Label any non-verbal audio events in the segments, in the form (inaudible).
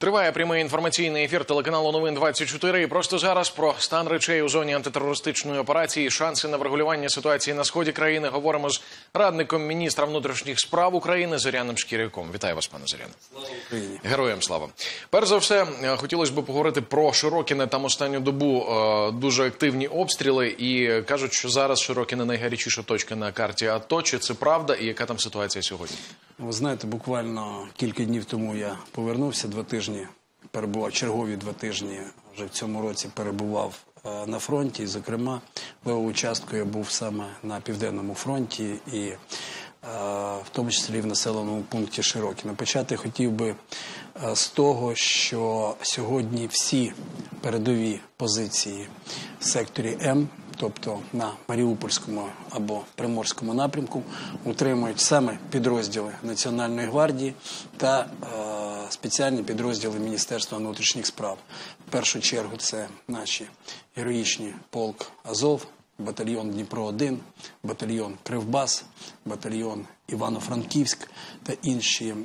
Триває прямий інформаційний ефір телеканалу Новин 24 І просто зараз про стан речей у зоні антитерористичної операції, шанси на врегулювання ситуації на сході країни. Говоримо з радником міністра внутрішніх справ України Зоряном Шкіряком. Вітаю вас, пане Зоряне. Україні. Героям слава. Перш за все, е, хотілося б поговорити про Широкіне. Там останню добу е, дуже активні обстріли, і кажуть, що зараз Широкіне найгарячіша точка на карті АТО. Чи це правда, і яка там ситуація сьогодні? Ви знаєте, буквально кілька днів тому я повернувся два тижні, перебував чергові два тижні. Вже в цьому році перебував е, на фронті. Зокрема, левою часткою я був саме на південному фронті і е, в тому числі в населеному пункті Широкіне. Почати хотів би е, з того, що сьогодні всі передові позиції в секторі М тобто на Маріупольському або Приморському напрямку, утримують саме підрозділи Національної гвардії та спеціальні підрозділи Міністерства внутрішніх справ. В першу чергу це наші героїчні полк Азов. Батальйон Дніпро 1 батальйон Кривбас, батальйон Івано-Франківськ та інші е,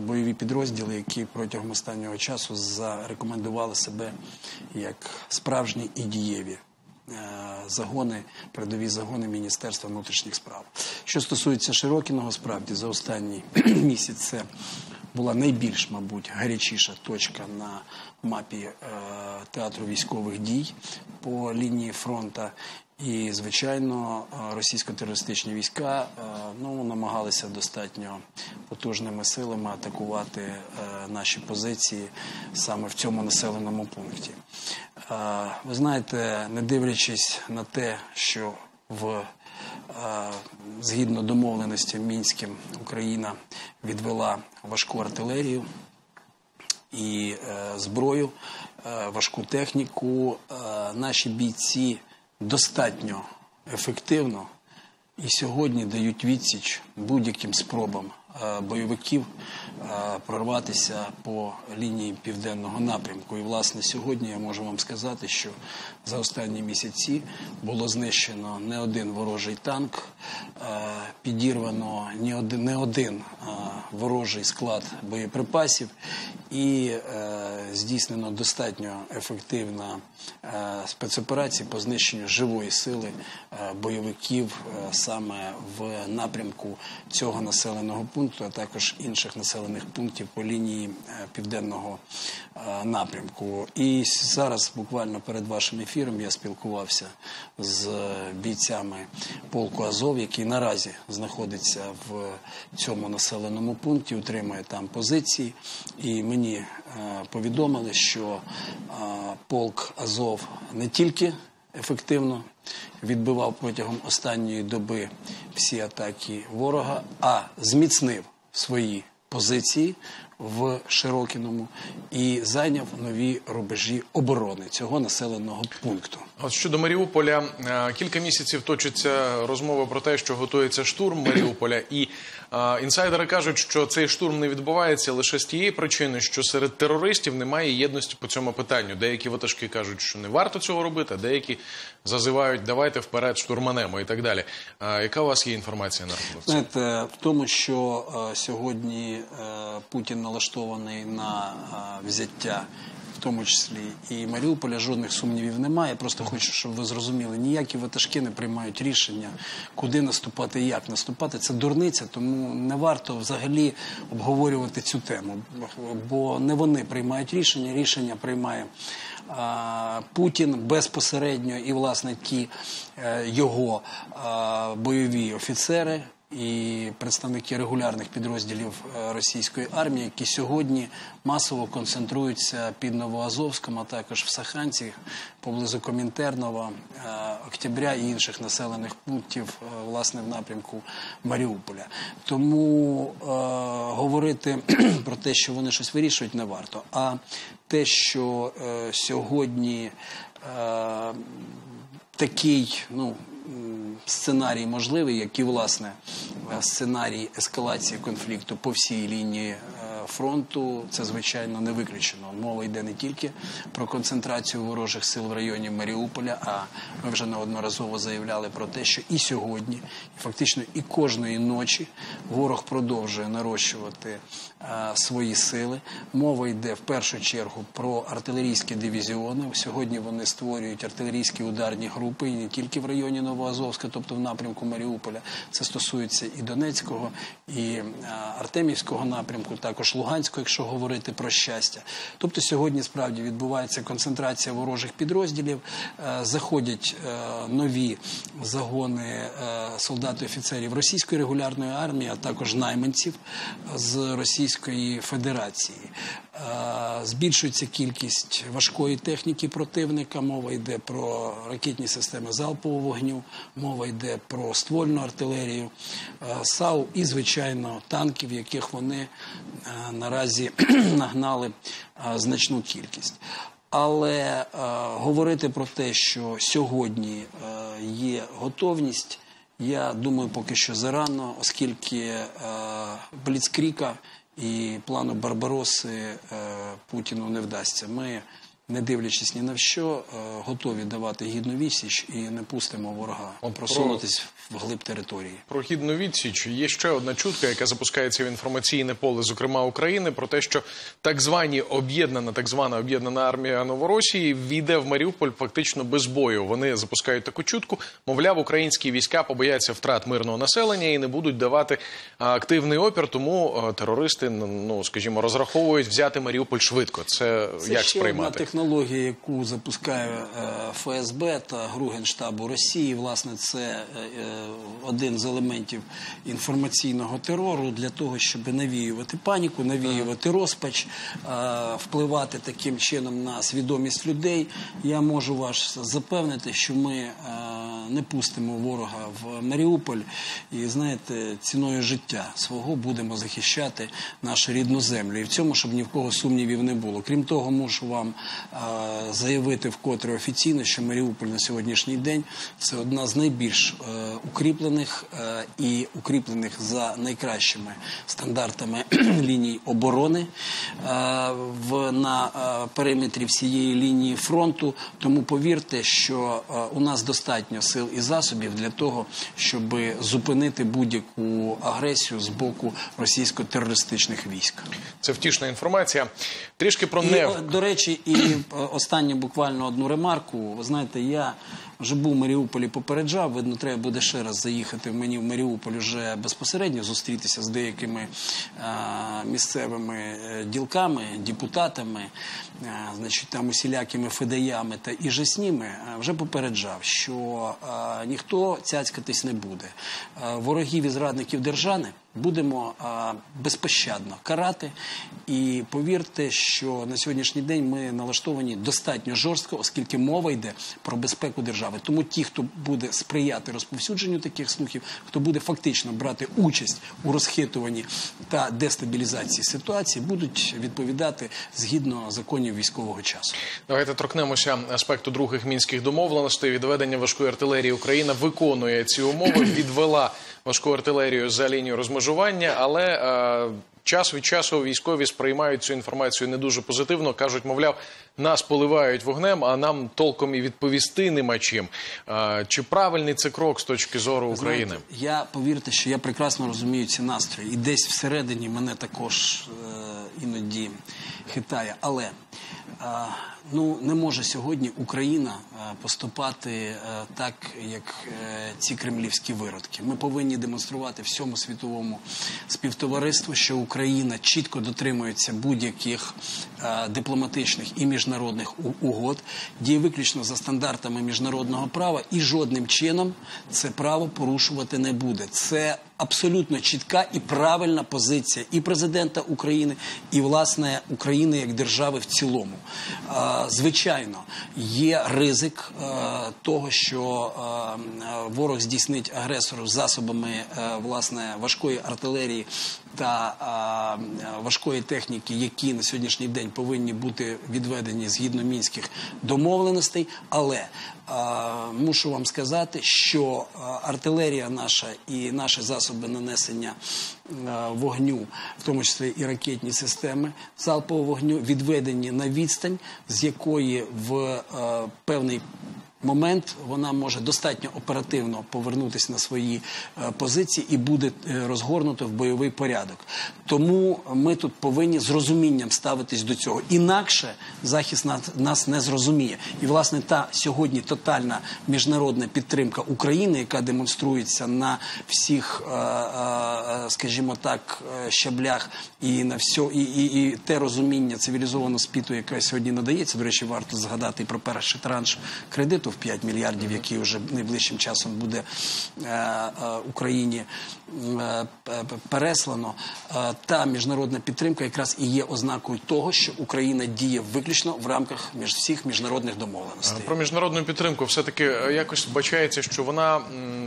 бойові підрозділи, які протягом останнього часу зарекомендували себе як справжні і дієві Е, загони, передові загони Міністерства внутрішніх справ. Що стосується Широкіного, справді за останній (clears throat) місяць це була найбільш, мабуть, гарячіша точка на мапі е, театру військових дій по лінії фронту. І, звичайно, е, російсько-терористичні війська е, ну, намагалися достатньо потужними силами атакувати наші позиції саме в цьому населеному пункті. Ви знаєте, не дивлячись на те, що в згідно домовленості мінським Україна відвела важку артилерію і зброю, важку техніку, наші бійці достатньо ефективно і сьогодні дають відсіч будь-яким спробам. Е, бойовиків е, прорватися по лінії південного напрямку. І, власне, сьогодні я можу вам сказати, що за останні місяці було знищено не один ворожий танк, е, підірвано не один ворожий склад боєприпасів і здійснено достатньо ефективна спецоперація по знищенню живої сили бойовиків саме в напрямку цього населеного пункту а також інших населених пунктів по лінії е, південного е, напрямку. І зараз, буквально перед вашим ефіром, я спілкувався з бійцями полку Азов, який наразі знаходиться в цьому населеному пункті, утримує там позиції. І мені е, повідомили, що полк Азов не тільки ефективно відбивав протягом останньої доби всі атаки ворога, а зміцнив свої позиції в Широкіному і зайняв нові рубежі оборони цього населеного пункту. От щодо Маріуполя, е, кілька місяців точиться розмова про те, що готується штурм Маріуполя, і е, інсайдери кажуть, що цей штурм не відбувається лише з тієї причини, що серед терористів немає єдності по цьому питанню. Деякі ватажки кажуть, що не варто цього робити, а деякі зазивають давайте вперед штурманемо і так далі. Яка у вас є інформація на рахунок? Знаєте, в тому, що е, сьогодні Путін налаштований на взяття в тому числі і Маріуполя жодних сумнівів немає. Просто хочу, щоб ви зрозуміли, ніякі ватажки не приймають рішення, куди наступати і як наступати. Це дурниця, тому не варто взагалі обговорювати цю тему, бо не вони приймають рішення. Рішення приймає. Путін безпосередньо і власне ті е, його бойові офіцери, і представники регулярних підрозділів е, російської армії, які сьогодні масово концентруються під Новоазовськом, а також в Саханці, поблизу Комінтернова, е, Октября і інших населених пунктів, е, власне, в напрямку Маріуполя. Тому е, говорити (clears throat) про те, що вони щось вирішують, не варто. А те, що е, сьогодні е, такий, ну сценарій можливий, як і власне сценарій ескалації конфлікту по всій лінії е, фронту, це звичайно не виключено. Мова йде не тільки про концентрацію ворожих сил в районі Маріуполя, а ми вже неодноразово заявляли про те, що і сьогодні, і фактично і кожної ночі ворог продовжує нарощувати свої сили. Мова йде в першу чергу про артилерійські дивізіони. Сьогодні вони створюють артилерійські ударні групи і не тільки в районі Новоазовська, тобто в напрямку Маріуполя. Це стосується і Донецького, і Артемівського напрямку, також Луганського, якщо говорити про щастя. Тобто сьогодні справді відбувається концентрація ворожих підрозділів, е, заходять е, нові загони е, солдат і офіцерів російської регулярної армії, а також найманців з Російської Федерації. Збільшується кількість важкої техніки противника. Мова йде про ракетні системи залпового вогню, мова йде про ствольну артилерію, САУ і, звичайно, танків, яких вони наразі (clears throat) нагнали значну кількість. Але е, говорити про те, що сьогодні е, є готовність, я думаю, поки що зарано, оскільки е, Бліцкріка і плану Барбароси Путіну не вдасться. Ми, не дивлячись ні на що, е, готові давати гідну відсіч і не пустимо ворога просунутись в глиб території. Про хідну відсіч є ще одна чутка, яка запускається в інформаційне поле, зокрема України, про те, що так звані об'єднана, так звана об'єднана армія Новоросії війде в Маріуполь фактично без бою. Вони запускають таку чутку. Мовляв, українські війська побояться втрат мирного населення і не будуть давати активний опір. Тому а, терористи, ну скажімо, розраховують взяти Маріуполь швидко. Це, Це як сприймати? Технологія, яку запускає е, ФСБ та Гругенштабу Росії. Власне, це е, е, один з елементів інформаційного терору для того, щоб навіювати паніку, навіювати розпач, впливати таким чином на свідомість людей. Я можу вас запевнити, що ми не пустимо ворога в Маріуполь і знаєте, ціною життя свого будемо захищати нашу рідну землю. І в цьому, щоб ні в кого сумнівів не було. Крім того, мушу вам заявити вкотре офіційно, що Маріуполь на сьогоднішній день це одна з найбільш е, укріплених е, і укріплених за найкращими стандартами (clears throat) ліній оборони е, на периметрі всієї лінії фронту. Тому повірте, що у нас достатньо сил і засобів для того, щоб зупинити будь-яку агресію з боку російсько-терористичних військ. Це втішна інформація. Трішки про не до речі, і останню останнє буквально одну ремарку. Ви знаєте, я вже в Маріуполі попереджав. Видно, треба буде ще раз заїхати мені в Маріуполь вже безпосередньо зустрітися з деякими е, місцевими е, ділками, депутатами, е, значить там усілякими федеями та іжесніми. Вже попереджав, що ніхто цяцькатись не буде. Ворогів і зрадників держави будемо а, безпощадно карати. І повірте, що на сьогоднішній день ми налаштовані достатньо жорстко, оскільки мова йде про безпеку держави. Тому ті, хто буде сприяти розповсюдженню таких слухів, хто буде фактично брати участь у розхитуванні та дестабілізації ситуації, будуть відповідати згідно законів військового часу. Давайте торкнемося аспекту других мінських домовленостей. Відведення важкої артилерії Україна виконує ці умови, відвела важку артилерію за лінію розмежування, але е, час від часу військові сприймають цю інформацію не дуже позитивно. кажуть, мовляв, нас поливають вогнем, а нам толком і відповісти нема чим. Е, чи правильний це крок з точки зору України? Знаєте, я повірте, що я прекрасно розумію ці настрої, і десь всередині мене також е, іноді хитає. Але е, ну не може сьогодні Україна е, поступати е, так, як е, ці кремлівські виродки. Ми повинні демонструвати всьому світовому співтовариству, що Україна чітко дотримується будь-яких дипломатичних і міжнародних угод, діє виключно за стандартами міжнародного права і жодним чином це право порушувати не буде. Це абсолютно чітка і правильна позиція і президента України, і власне України як держави в цілому. Звичайно, є ризик е, того, що е, ворог здійснить агресору засобами е, власне важкої артилерії та а, важкої техніки, які на сьогоднішній день повинні бути відведені згідно мінських домовленостей. Але а, мушу вам сказати, що артилерія наша і наші засоби нанесення вогню, в тому числі і ракетні системи залпового вогню, відведені на відстань, з якої в а, певний момент вона може достатньо оперативно повернутися на свої е, позиції і буде е, розгорнуто в бойовий порядок. Тому ми тут повинні з розумінням ставитись до цього. Інакше захист нас, не зрозуміє. І власне та сьогодні тотальна міжнародна підтримка України, яка демонструється на всіх, е, скажімо так, щаблях і на все, і, і, і те розуміння цивілізованого світу, яке сьогодні надається. До речі, варто згадати про перший транш кредиту в 5 мільярдів, який вже найближчим часом буде е, е, Україні е, переслано. Та міжнародна підтримка якраз і є ознакою того, що Україна діє виключно в рамках між всіх міжнародних домовленостей. Про міжнародну підтримку все-таки е, якось бачається, що вона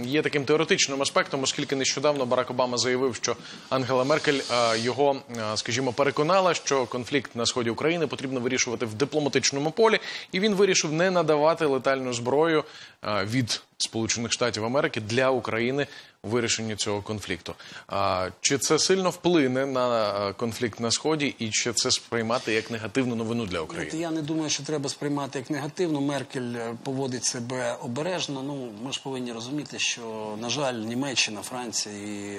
є таким теоретичним аспектом, оскільки нещодавно Барак Обама заявив, що Ангела Меркель його, скажімо, переконала, що конфлікт на сході України потрібно вирішувати в дипломатичному полі, і він вирішив не надавати летальну зброю е, від Сполучених Штатів Америки для України вирішенні цього конфлікту. Чи це сильно вплине на е, конфлікт на сході, і чи це сприймати як негативну новину для України? Я не думаю, що треба сприймати як негативно. Меркель е, поводить себе обережно. Ну ми ж повинні розуміти, що на жаль, Німеччина, Франція і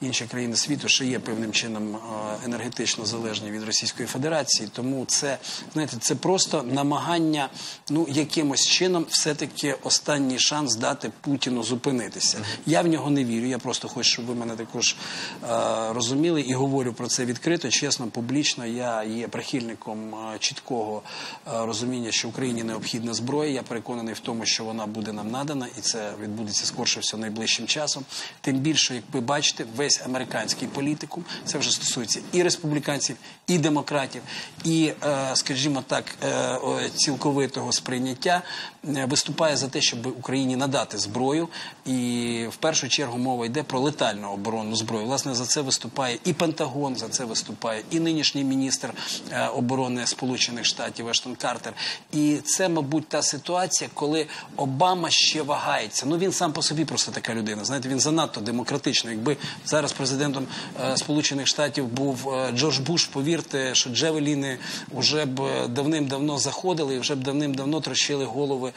інші країни світу ще є певним чином е, енергетично залежні від Російської Федерації. Тому це знаєте, це просто намагання ну якимось чином все-таки останній шанс дати Путіну зупинитися. Я в нього не вірю. Я просто хочу, щоб ви мене також е, розуміли і говорю про це відкрито, чесно, публічно. Я є прихильником е, чіткого е, розуміння, що Україні необхідна зброя. Я переконаний в тому, що вона буде нам надана, і це відбудеться скорше все найближчим часом. Тим більше, як ви бачите, весь американський політикум це вже стосується і республіканців, і демократів, і, е, скажімо так, цілковитого сприйняття виступає за те, щоб Україні надати зброю. І в першу чергу мова йде про летальну оборонну зброю. Власне, за це виступає і Пентагон, за це виступає і нинішній міністр е, оборони Сполучених Штатів Ештон Картер. І це, мабуть, та ситуація, коли Обама ще вагається. Ну він сам по собі просто така людина. Знаєте, він занадто демократичний. Якби зараз президентом е, Сполучених Штатів був е, Джордж Буш, повірте, що Джевеліни вже б давним-давно заходили і вже б давним-давно трощили голови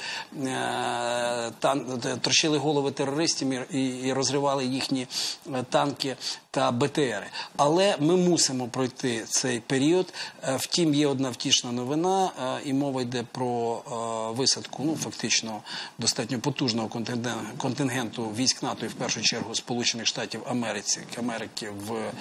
трощили голови терористів і, і розривали їхні е, танки та БТРи. Але ми мусимо пройти цей період. Е, Втім, є одна втішна новина, е, і мова йде про е, висадку, ну фактично достатньо потужного контингенту військ НАТО і в першу чергу Сполучених Штатів Америці Америки в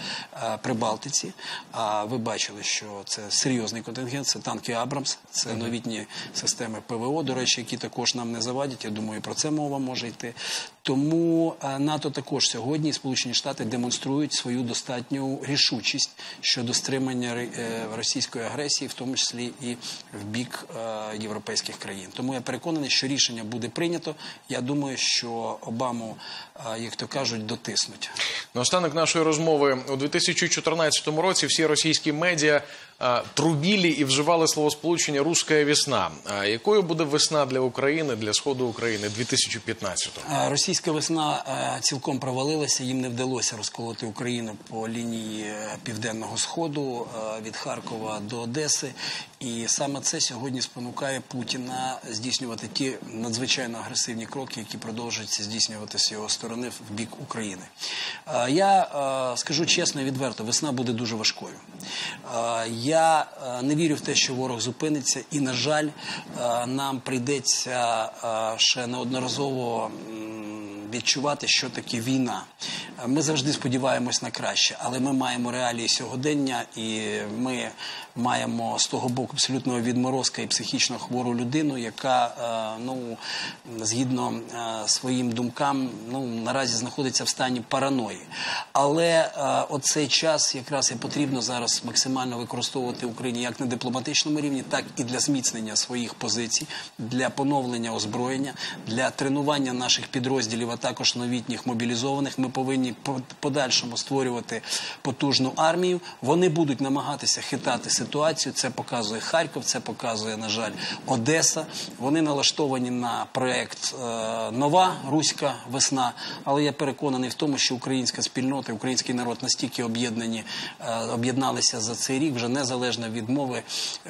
Прибалтиці. А ви бачили, що це серйозний контингент, це танки Абрамс, це новітні системи ПВО, до речі, які також нам не завадять. Я думаю, про це мова може йти. Тому НАТО також сьогодні Сполучені Штати демонструють свою достатню рішучість щодо стримання е, російської агресії, в тому числі і в бік е, європейських країн. Тому я переконаний, що рішення буде прийнято. Я думаю, що Обаму, е, як то кажуть, дотиснуть. Наостанок нашої розмови у 2014 році всі російські медіа трубілі і вживали словосполучення «русская весна». А якою буде весна для України, для сходу України 2015-го? Е, Російська весна е, цілком провалилася. Їм не вдалося розколоти Україну по лінії е, південного сходу е, від Харкова до Одеси. І саме це сьогодні спонукає Путіна здійснювати ті надзвичайно агресивні кроки, які продовжуються здійснювати з його сторони в бік України. Е, Я е, скажу чесно і відверто, весна буде дуже важкою. Е, Я е, не вірю в те, що ворог зупиниться, і на жаль, е, нам прийдеться е, ще неодноразово. Відчувати, що таке війна. Е, Ми завжди сподіваємось на краще, але ми маємо реалії сьогодення, і ми маємо з того боку абсолютного відморозка і психічно хвору людину, яка е, ну згідно е, своїм думкам, ну наразі знаходиться в стані параної. Але оцей час якраз і потрібно зараз максимально використовувати Україні як на дипломатичному рівні, так і для зміцнення своїх позицій, для поновлення озброєння, для тренування наших підрозділів також новітніх мобілізованих. Ми повинні по- подальшому створювати потужну армію. Вони будуть намагатися хитати ситуацію. Це показує Харків, це показує, на жаль, Одеса. Вони налаштовані на проект е, Нова Руська весна. Але я переконаний в тому, що українська спільнота, український народ настільки об'єднані, е, об'єдналися за цей рік, вже незалежно від мови,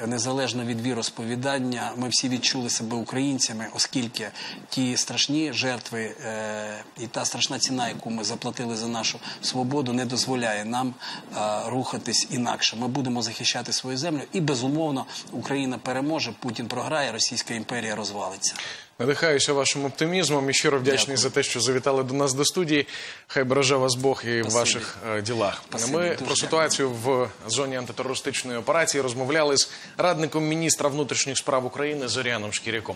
незалежно від віросповідання. Ми всі відчули себе українцями, оскільки ті страшні жертви е, і та страшна ціна, яку ми заплатили за нашу свободу, не дозволяє нам е, рухатись інакше. Ми будемо захищати свою землю, і безумовно Україна переможе, Путін програє, Російська імперія розвалиться. Надихаюся вашим оптимізмом і щиро вдячний Дякую. за те, що завітали до нас до студії. Хай береже вас Бог і в ваших е, ділах. Спасибі, Ми дуже про ситуацію в зоні антитерористичної операції розмовляли з радником міністра внутрішніх справ України Зоряном Шкіряком.